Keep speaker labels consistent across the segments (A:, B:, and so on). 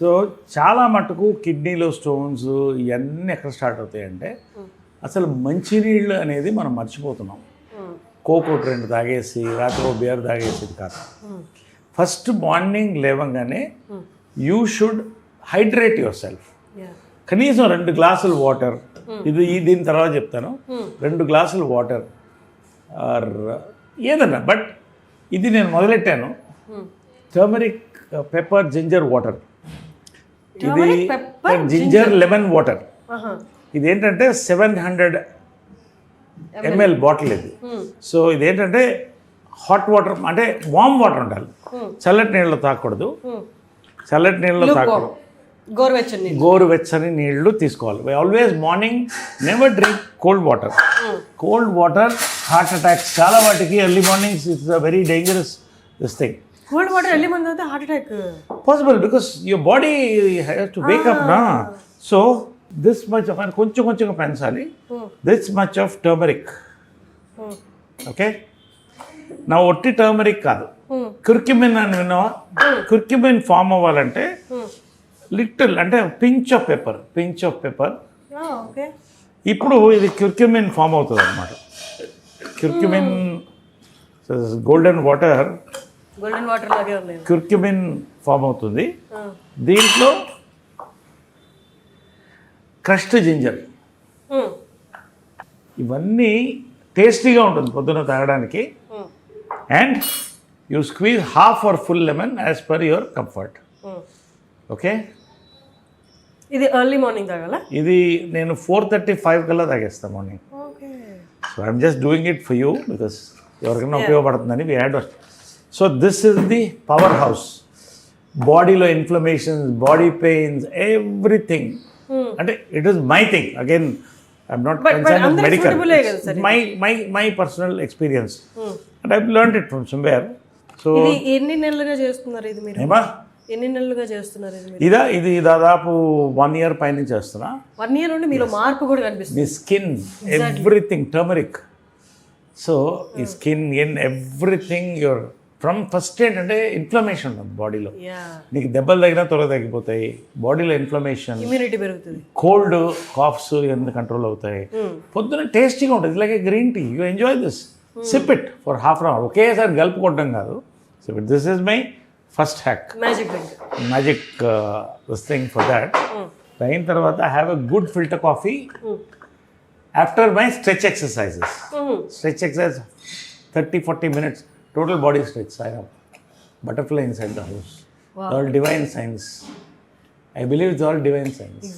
A: So చాలా మటుకు కిడ్నీలో స్టోన్స్ ఇవన్నీ ఎక్కడ స్టార్ట్ అవుతాయంటే అసలు మంచినీళ్ళు అనేది మనం మర్చిపోతున్నాం. కోక్ ఒకటి రెండు తాగేసి రాత్రి ఓ బియర్ తాగేసి ఇది కాదు ఫస్ట్ మార్నింగ్ లేవగానే you should hydrate yourself కనీసం రెండు గ్లాసులు వాటర్. ఇది ఈ దీని తర్వాత చెప్తాను. రెండు గ్లాసులు వాటర్. ఆర్ ఏదన్నా బట్ ఇది నేను మొదలెట్టాను. Turmeric pepper ginger water. ఇది జింజర్ లెమన్ వాటర్ ఇది ఏంటంటే సెవెన్ హండ్రెడ్ ఎంఎల్ బాటిల్ ఇది. సో ఇదేంటంటే హాట్ వాటర్ అంటే వామ్ వాటర్ ఉండాలి. చల్లటి నీళ్ళు తాగకూడదు చల్లటి నీళ్ళు తాగకూడదు
B: గోరువెచ్చని నీళ్ళు.
A: గోరువెచ్చని నీళ్ళు తీసుకోవాలి. Always morning never drink cold water cold water heart attacks చాలా వాటికి early mornings it's a very dangerous this thing
B: cold water వెళ్ళి మంది అయితే heart attack
A: possible because your body has to wake up నా సో దిస్ మచ్ ఆఫ్ కొంచెం కొంచెంగా పెంచాలి this much of turmeric okay నా ఒట్టి టర్మరిక్ కాదు. కుర్కిమిన్ అని విన్నావా? కుర్కిమిన్ ఫామ్ అవ్వాలంటే లిటిల్ అంటే pinch of pepper pinch of pepper
B: okay
A: ఇప్పుడు ఇది క్యుర్క్యుమిన్ ఫామ్ అవుతుంది అనమాట curcumin golden water
B: golden water లాగే ఉన్నాయి
A: క్యుర్క్యుమిన్ ఫామ్ అవుతుంది. దీంట్లో క్రష్డ్ జింజర్. ఇవన్నీ టేస్టీగా ఉంటుంది పొద్దున తాగడానికి. And you squeeze half or full lemon as per your comfort. Okay?
B: ఇది ఎర్లీ మార్నింగ్ తాగాల?
A: ఇది నేను ఫోర్ థర్టీ ఫైవ్ కల్లా తాగేస్తాను morning. So I'm just doing it for you because ఎవరికైనా ఉపయోగపడుతుందని we had so this is the powerhouse బాడీలో inflammations body pains everything అంటే it is my thing again I'm not concern medical my my my personal experience and I learn it from somewhere so
B: ఎన్ని నెలలుగా చేస్తున్నారు ఇది మీరు?
A: ఏమా?
B: ఎన్ని నెలలుగా చేస్తున్నారు ఇదా
A: ఇది దాదాపు వన్ ఇయర్ పైన చేస్తున్నా.
B: వన్ ఇయర్ నుండి మీలో మార్పు కూడా కనిపిస్తుంది.
A: మీ స్కిన్ ఎవ్రీథింగ్ టర్మరిక్ సో ఈ skin in everything your from first ఏంటంటే ఇన్ఫ్లమేషన్ ఉంటుంది బాడీలో నీకు దెబ్బలు తగినా త్వరగా తగ్గిపోతాయి. బాడీలో ఇన్ఫ్లమేషన్
B: ఇమ్యూనిటీ పెరుగుతుంది.
A: కోల్డ్ కాఫ్స్ ఇవన్నీ కంట్రోల్ అవుతాయి? పొద్దున టేస్టీగా ఉంటుంది. ఇలాగే green tea you enjoy this sip it for half an hour ఒకేసారి గలుపుకోవడం కాదు. Sip it this is my first hack
B: magic
A: this thing for that అయిన తర్వాత I have a good filter coffee after my stretch exercises stretch exercise thirty forty minutes total body stretch I have butterfly inside the house all divine science I believe it's all divine science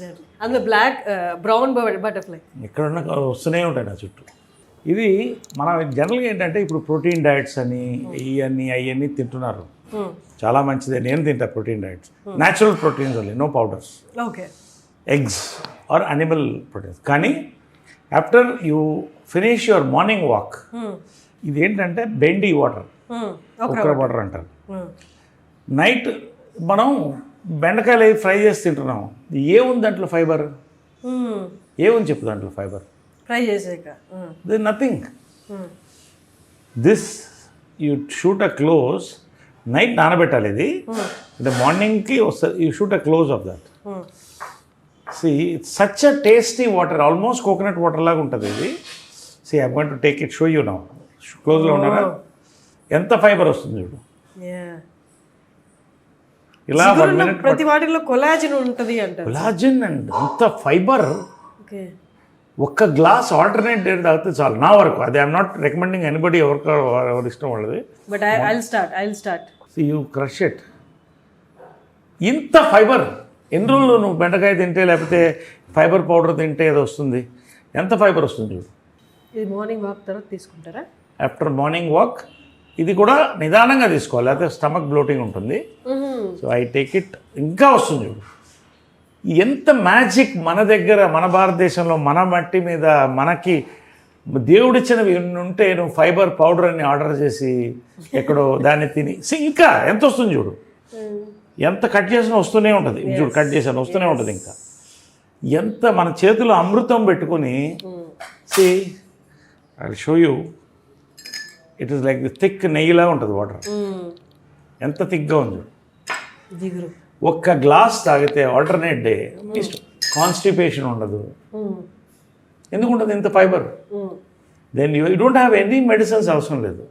B: అందులో black brown butterfly
A: ఎక్కడున్న వస్తూనే ఉంటాయి నా చుట్టూ. ఇది మనం జనరల్గా ఏంటంటే ఇప్పుడు ప్రోటీన్ డయట్స్ అని ఇవన్నీ అవన్నీ తింటున్నారు. చాలా మంచిదే. నేను తింటా protein diets natural proteins only no powders
B: okay
A: eggs or animal proteins కానీ after you finish your morning walk ఇది ఏంటంటే బెండి వాటర్ కుక్కర వాటర్ అంటారు. నైట్ మనం బెండకాయలు అవి ఫ్రై చేసి తింటున్నాం ఏముంది దాంట్లో ఫైబర్ ఏముంది చెప్పు దాంట్లో ఫైబర్
B: ఫ్రై చేసాక
A: the nothing this you shoot a close night నానబెట్టాలి ఇది. అంటే మార్నింగ్కి వస్తుంది you shoot a close of that see such a tasty water almost coconut water లాగా ఉంటుంది ఇది. See I going to take it show you now క్లోజ్లో ఉన్నారా? ఎంత ఫైబర్ వస్తుంది చూడు? ఇలా
B: ప్రతి వాటిలో కొలాజిన్ ఉంటుంది అంటారు.
A: కొలాజిన్ అండ్ అంత ఫైబర్
B: ఓకే
A: ఒక్క గ్లాస్ ఆల్టర్నేట్ డేట్ తాగితే చాలు. నా వరకు. అది ఐఎమ్ నాట్ రికమెండింగ్ ఎనీబడి ఎవరికి ఎవరి ఇష్టం వాళ్ళది.
B: But I I'll start I'll start
A: you crush it ఇంత ఫైబర్ ఎన్ని రోజులు నువ్వు బెండకాయ తింటే లేకపోతే ఫైబర్ పౌడర్ తింటే ఏదో వస్తుంది? ఎంత ఫైబర్ వస్తుంది? చూడు
B: ఇది మార్నింగ్ వాక్ తర్వాత తీసుకుంటారా?
A: ఆఫ్టర్ మార్నింగ్ వాక్ ఇది కూడా నిదానంగా తీసుకోవాలి. లేకపోతే స్టమక్ బ్లోటింగ్ ఉంటుంది. సో ఐ టేక్ ఇట్ ఇంకా వస్తుంది చూడు. ఎంత మ్యాజిక్ మన దగ్గర మన భారతదేశంలో మన మట్టి మీద మనకి దేవుడిచ్చినవి ఉంటే నువ్వు ఫైబర్ పౌడర్ అని ఆర్డర్ చేసి ఎక్కడో దాన్ని తిని. ఇంకా ఎంత వస్తుంది చూడు. ఎంత కట్ చేసినా వస్తూనే ఉంటుంది. చూడు కట్ చేసాను వస్తూనే ఉంటుంది ఇంకా. ఎంత మన చేతిలో అమృతం పెట్టుకొని see I show you it is like thick నెయ్యిలా ఉంటుంది వాటర్ ఎంత థిక్గా ఉంది ఒక్క గ్లాస్ తాగితే ఆల్టర్నేట్ డే కాన్స్టిపేషన్ ఉండదు.
B: Hmm.
A: ఎందుకు ఉంటుంది ఇంత fibre. Then you don't have any medicines అవసరం లేదు.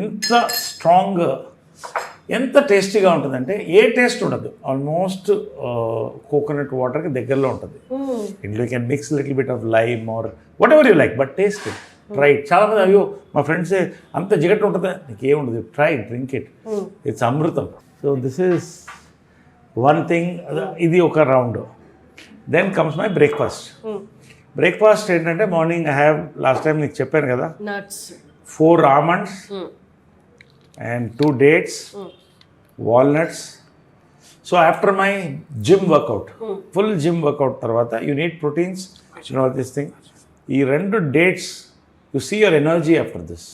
A: ఇంత స్ట్రాంగ్ ఎంత టేస్టీగా ఉంటుందంటే ఏ టేస్ట్ ఉండదు. ఆల్మోస్ట్ కోకోనట్ వాటర్కి దగ్గరలో ఉంటుంది. ఇంట్లో can mix little bit of lime or whatever you like but taste it try చాలామంది అయ్యో మా ఫ్రెండ్స్ అంత జిగట్ ఉంటుందా నీకేం ఉండదు try drink it. It's Amrutham so this is one thing ఇది ఒక round then comes my breakfast. Breakfast ఏంటంటే morning I have last time నీకు చెప్పాను కదా. Four almonds. And two dates. Walnuts so after my gym workout. Full gym workout తర్వాత you need proteins this thing ఈ రెండు dates you see your energy after this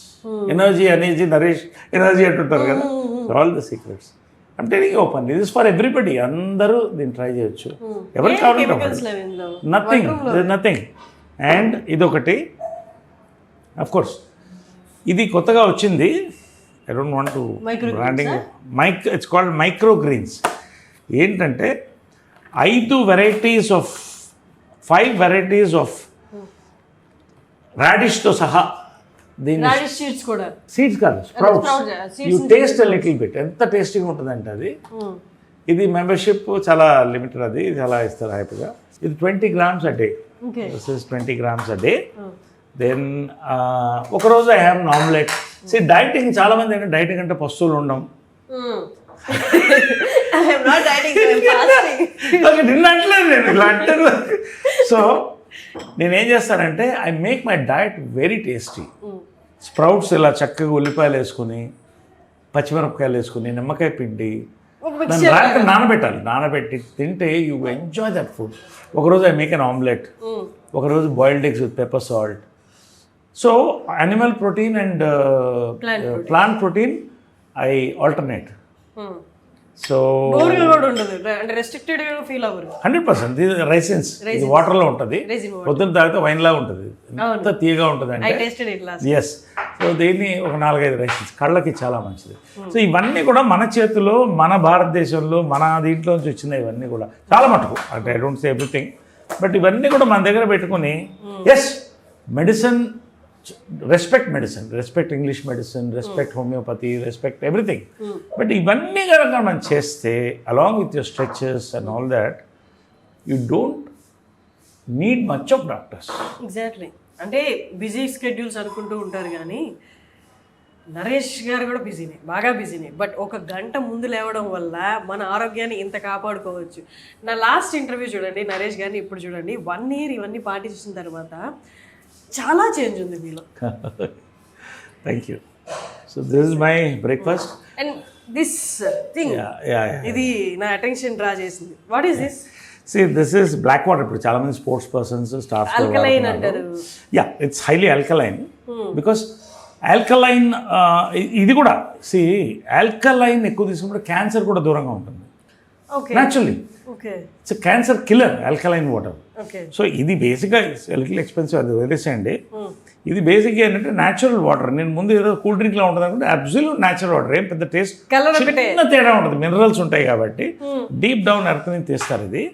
A: energy అనేది Naresh energy అంటుంటారు కదా. All the secrets I'm telling open this for everybody అందరూ దీన్ని try చేయొచ్చు. ఎవరికి
B: ఏం
A: కావాలంటే? నథింగ్ నథింగ్ అండ్ ఇదొకటి. అఫ్ కోర్స్ ఇది కొత్తగా వచ్చింది. I don't want to branding mike it's called micro greens ఏంటంటే ఐదు varieties of five varieties of రాడిష్తో సహా దీన్ని
B: seeds కూడా.
A: సీడ్స్ కాదు sprouts you taste little bit ఎంత టేస్టీగా ఉంటుందంటే అది.
B: Hmm.
A: ఇది మెంబర్షిప్ చాలా లిమిటెడ్ అది. చాలా ఇస్తారు హ్యాపీగా ఇది twenty grams a day
B: Okay.
A: This is twenty grams a day
B: Hmm.
A: Then ఒకరోజు I have omelette see dieting చాలా మంది ఏంటంటే డైటింగ్ అంటే పస్తువులు
B: Hmm.
A: ఓకే నిన్న అంటలేదు నేను సో నేనేం చేస్తానంటే I make my diet very tasty. Sprouts ఇలా చక్కగా ఉల్లిపాయలు వేసుకుని పచ్చిమిరపకాయలు వేసుకుని నిమ్మకాయ పిండి దాన్ని. రాత్రి నానబెట్టాలి నానబెట్టి తింటే యూ ఎంజాయ్ దట్ ఫుడ్ ఒకరోజు ఐ మేక్ అన్ ఆమ్లెట్. ఒకరోజు boiled eggs with pepper salt so animal protein and. Plant protein I alternate. So hundred percent ఇది రైసిన్స్ ఇది వాటర్లో ఉంటుంది. పొద్దున్న తాగితే వైన్ లాగా ఉంటుంది. ఎంత తీయగా ఉంటుంది అంటే ఎస్ సో దీన్ని ఒక నాలుగైదు రైసిన్స్ కళ్ళకి చాలా మంచిది. సో ఇవన్నీ కూడా మన చేతిలో మన భారతదేశంలో మన దీంట్లో నుంచి వచ్చినాయి ఇవన్నీ కూడా. చాలా మటుకు. అంటే I don't say everything but ఇవన్నీ కూడా మన దగ్గర పెట్టుకుని yes medicine respect medicine respect English medicine respect homeopathy respect everything but ఇవన్నీ కనుక మనం చేస్తే along with your stretches and all that you don't need much of doctors
B: exactly అంటే బిజీ స్కెడ్యూల్స్ అనుకుంటూ ఉంటారు కానీ నరేష్ గారు కూడా బిజీనే బాగా బిజీనే బట్ ఒక గంట ముందు లేవడం వల్ల మన ఆరోగ్యాన్ని ఇంత కాపాడుకోవచ్చు. నా లాస్ట్ ఇంటర్వ్యూ చూడండి నరేష్ గారిని ఇప్పుడు చూడండి. వన్ ఇయర్ ఇవన్నీ పాటించిన తర్వాత చాలా చేంజ్ ఉంది మీలో.
A: Thank you so this is my breakfast
B: and this thing ఇది నా అటెన్షన్ డ్రా చేసింది. What is this
A: see this is black water ఇప్పుడు చాలా మంది స్పోర్ట్స్ పర్సన్స్ స్టార్స్
B: Alkaline అంటారు.
A: Yeah it's highly alkaline because alkaline ఇది కూడా సి ఆల్కలైన్ ఎక్కువ తీసుకున్నప్పుడు క్యాన్సర్ కూడా దూరంగా ఉంటుంది.
B: Okay
A: it's cancer killer alkaline water
B: okay
A: so ఇది బేసిక్గా లిటిల్ ఎక్స్పెన్సివ్ అది వదిలేసేయండి. ఇది బేసిక్గా ఏంటంటే న్యాచురల్ వాటర్ నేను ముందు ఏదో కూల్ డ్రింక్లో ఉంటుంది అనుకుంటే అబ్సల్యూట్ న్యాచురల్ వాటర్ ఏం పెద్ద టేస్ట్ చిన్న తేడా ఉంటుంది. మినరల్స్ ఉంటాయి కాబట్టి డీప్ డౌన్ ఎర్త్ నుంచి తీస్తారు ఇది.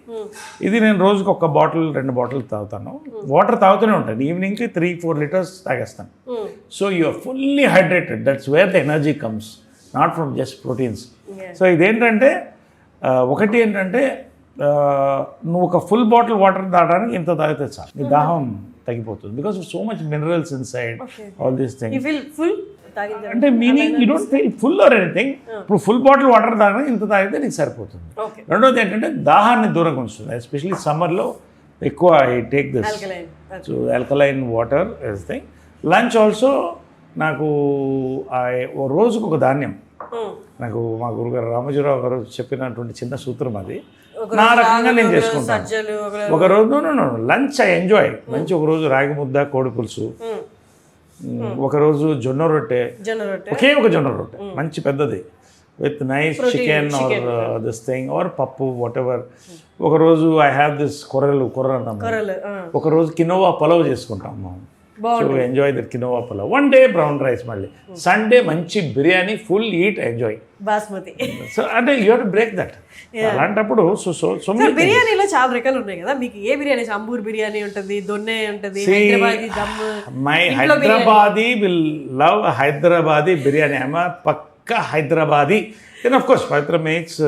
A: ఇది నేను రోజుకి ఒక బాటిల్ రెండు బాటిల్ తాగుతాను. వాటర్ తాగుతూనే ఉంటాను. ఈవినింగ్కి త్రీ ఫోర్ లీటర్స్ తాగేస్తాను.
B: Hmm.
A: So you are fully hydrated that's where the energy comes not from just proteins. So ఇదేంటంటే ఒకటి ఏంటంటే నువ్వు ఒక ఫుల్ బాటిల్ వాటర్ తాగడానికి ఇంత తాగితే చాలు. నీ దాహం తగ్గిపోతుంది. Because so much minerals inside. All these thing
B: feel
A: అంటే meaning you don't feel full or anything ఇప్పుడు ఫుల్ బాటిల్ వాటర్ తాగడానికి ఇంత తాగితే నీకు సరిపోతుంది. రెండోది ఏంటంటే దాహాన్ని దూరంగా ఉంచుతుంది. ఎస్పెషలీ సమ్మర్లో ఎక్కువ I take this so alkaline water is thing lunch also నాకు రోజుకు ఒక ధాన్యం. నాకు మా గురుగారు రామజీరావు గారు చెప్పినటువంటి చిన్న సూత్రం అది. నా రకంగా నేను చేసుకుంటాను.
B: ఒక
A: ఒక రోజు లంచ్ ఐ ఎంజాయ్ లంచ్ ఒక రోజు రాగి ముద్ద కోడి పులుసు. ఒక రోజు జొన్న రొట్టె.
B: జొన్న రొట్టె.
A: ఒకే ఒక జొన్న రొట్టె. మంచి పెద్దది. With nice chicken or this thing or pappu whatever ఒకరోజు ఐ హ్యావ్ దిస్ కొర్రలు కొర్ర
B: ఆ.
A: ఒకరోజు కినోవా పలావ్ చేసుకుంటాం. మనం so enjoy that quinoa pulao one day brown rice మళ్ళీ. సండే మంచి biryani full eat enjoy
B: basmati.
A: So అంటే యూ టు బ్రేక్ దట్ అలాంటప్పుడు సో సో సో
B: బిర్యానీలో చాలా రకాలు ఉన్నాయి కదా. మీకు ఏ బిర్యానీ? అంబూర్ బిర్యానీ ఉంటుంది దొన్నె ఉంటుంది
A: my Hyderabadi will love Hyderabadi biryani. I'm పక్క Hyderabadi. Then of course Pavitra makes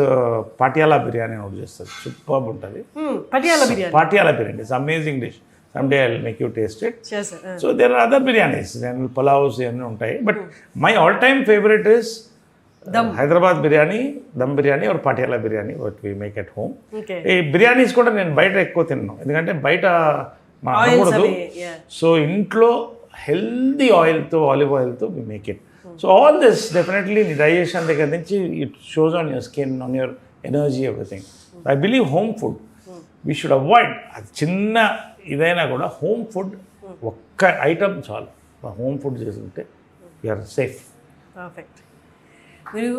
A: Patiala biryani ఒకటి చేస్తుంది సూపర్ ఉంటుంది.
B: మ్మ్, Patiala biryani.
A: Patiala biryani it's amazing dish some day I make you taste it so there are other biryanis and pulaos ఇవన్నీ ఉంటాయి but my all time favourite is Hyderabad biryani dum biryani or Patiala biryani what we make at home ఈ బిర్యానీస్ కూడా నేను బయట ఎక్కువ తిన్నాను ఎందుకంటే బయట అనకూడదు
B: yeah.
A: సో ఇంట్లో హెల్దీ ఆయిల్తో ఆలివ్ ఆయిల్తో we make it so all this definitely నీ డైజెషన్ దగ్గర నుంచి it shows on your skin on your energy everything I believe home food we should avoid అది చిన్న ఇదైనా కూడా హోమ్ ఫుడ్ ఒక్క ఐటమ్ చాలు. హోమ్ ఫుడ్ చేసుకుంటే యూఆర్ సేఫ్
B: పర్ఫెక్ట్ మీరు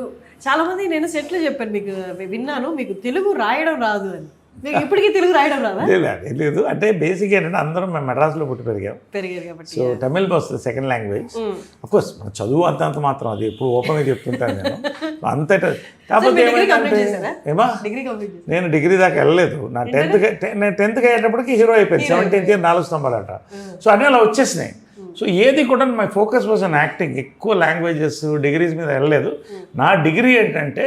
B: చాలామంది నేను సెట్లు చెప్పాను మీకు విన్నాను మీకు తెలుగు రాయడం రాదు అని. ఇప్పటికీ తెలుగు రాయడం రాదా
A: లేదు అంటే బేసిక్ ఏంటంటే అందరం మేము మెడ్రాస్లో పుట్టి పెరిగాం.
B: పెరిగారు కాబట్టి
A: సో తమిళ్ వస్తుంది సెకండ్ లాంగ్వేజ్ కోర్స్ మన చదువు అంత అంత మాత్రం అది ఎప్పుడు ఓపెన్గా చెప్తుంటాను నేను. అంతటా కాకపోతే? ఏమా? నేను డిగ్రీ దాకా వెళ్ళలేదు. నా టెన్త్ నేను టెన్త్కి అయ్యేటప్పటికి హీరో అయిపోయింది. సెవెంటీన్త్ ఇయర్ నాలుగు స్తంభాలట. సో అన్నీ అలా వచ్చేసినాయి. సో ఏది కూడా my focus was on acting ఎక్కువ లాంగ్వేజెస్ డిగ్రీస్ మీద వెళ్ళలేదు. నా డిగ్రీ ఏంటంటే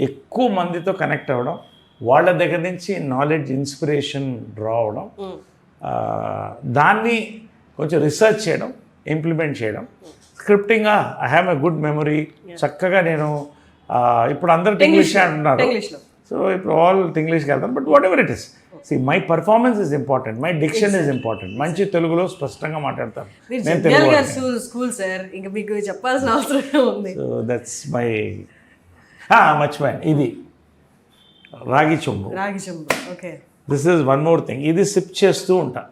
A: ఎక్కువ మందితో కనెక్ట్ అవ్వడం వాళ్ళ దగ్గర నుంచి నాలెడ్జ్ ఇన్స్పిరేషన్ డ్రా అవడం దాన్ని కొంచెం రీసెర్చ్ చేయడం ఇంప్లిమెంట్ చేయడం. Scripting I have a good memory చక్కగా నేను ఇప్పుడు అందరు ఇంగ్లీష్ అంటున్నారు సో ఇప్పుడు ఆల్ ఇంగ్లీష్కి వెళ్తాను but whatever it is see my performance is important my diction is important మంచి తెలుగులో స్పష్టంగా మాట్లాడతాను నేను తెలుగు
B: స్కూల్ సార్ ఇంకా మీకు చెప్పాల్సిన అవసరం ఉంది
A: సో దట్స్ మై మర్చిపోయాను. ఇది. రాగి చొమ్ము
B: రాగి చెంబు. Okay.
A: This is one more thing ఇది సిప్ చేస్తూ ఉంటా.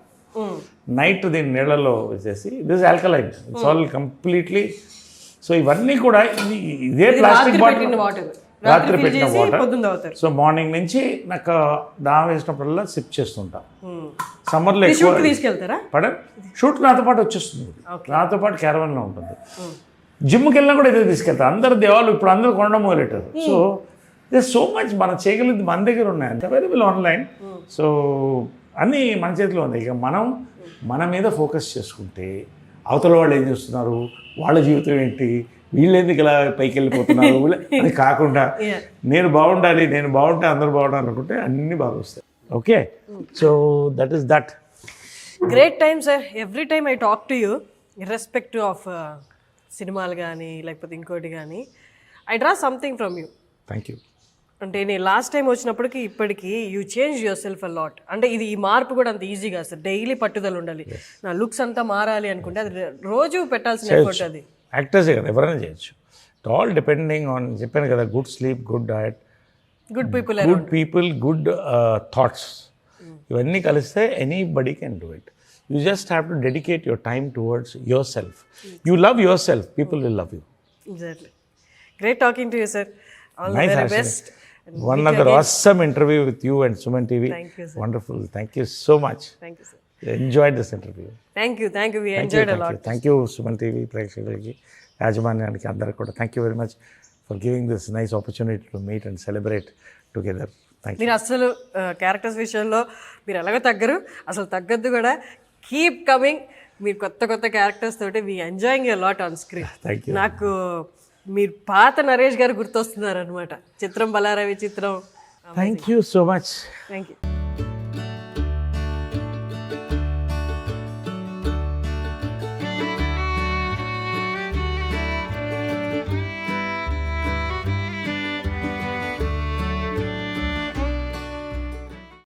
A: నైట్ దీన్ని నీళ్ళలో వేసేసి this alkaline it's all completely so ఇవన్నీ కూడా ఇది ఇదే ప్లాస్టిక్ బాటిల్ రాత్రి పెట్టిన వాటర్ సో మార్నింగ్ నుంచి నాకు దాహం వేసినప్పుడల్లా సిప్ చేస్తుంటా. సమ్మర్లో ఎక్కువ
B: షూట్కి తీసుకెళ్తారా?
A: పడ షూట్ నాతో పాటు వచ్చేస్తుంది. నాతో పాటు క్యారవన్లో ఉంటుంది. జిమ్కి వెళ్ళినా కూడా ఇదే తీసుకెళ్తారు అందరు దేవాలు ఇప్పుడు అందరూ కొనడం మొదలెట్టారు. సో దే సో మచ్ మనం చేయగలిగింది మన దగ్గర ఉన్నాయి. అంత అవైలబుల్ ఆన్లైన్ సో అన్నీ మన చేతిలో ఉంది ఇక మనం మన మీద ఫోకస్ చేసుకుంటే అవతల వాళ్ళు ఏం చేస్తున్నారు? వాళ్ళ జీవితం ఏంటి? వీళ్ళు ఎందుకు ఇలా పైకి వెళ్ళిపోతున్నారు? వీళ్ళ- అని కాకుండా. నేను బాగుండాలి నేను బాగుంటే అందరూ బాగుండాలి అనుకుంటే అన్నీ బాగా వస్తాయి. Okay so that is that
B: great time sir every time I talk to you irrespective of సినిమాలు కానీ లేకపోతే ఇంకోటి కానీ I draw something from you
A: thank you
B: అంటే నేను లాస్ట్ టైం వచ్చినప్పటికి ఇప్పటికి you change yourself a lot అంటే ఇది ఈ మార్పు కూడా అంత ఈజీగా సార్ డైలీ పట్టుదల ఉండాలి. నా లుక్స్ అంతా మారాలి అనుకుంటే అది రోజు పెట్టాల్సిన ఎఫర్ట్ అది.
A: యాక్టర్సే కదా ఎవరైనా చేయొచ్చు. ఆల్ డిపెండింగ్ ఆన్ చెప్పాను కదా good sleep good diet
B: good people
A: good people good thoughts ఇవన్నీ కలిస్తే anybody can do it you just have to dedicate your time towards yourself you love yourself people will love you
B: exactly great talking to you sir all the best
A: one other awesome interview with you and Suman TV.
B: Thank you, sir.
A: Wonderful. Thank you so much.
B: Thank you. Thank you thank you we
A: Thank you,
B: enjoyed a
A: thank
B: lot
A: you. Thank you, Suman TV ప్రేక్షకులకి యాజమాన్యానికి అందరికి కూడా thank you very much for giving this nice opportunity to meet and celebrate together thank you
B: మీరు అసలు characters విషయంలో మీరు ఎలాగో తగ్గరు అసలు తగ్గద్దు కూడా కీప్ కమింగ్ మీరు కొత్త కొత్త క్యారెక్టర్స్ తోటి we enjoying a lot on screen
A: thank you
B: నాకు మీరు పాత నరేష్ గారు గుర్తొస్తున్నారు అనమాట చిత్రం బలారవి చిత్రం.
A: Thank you so much
B: thank you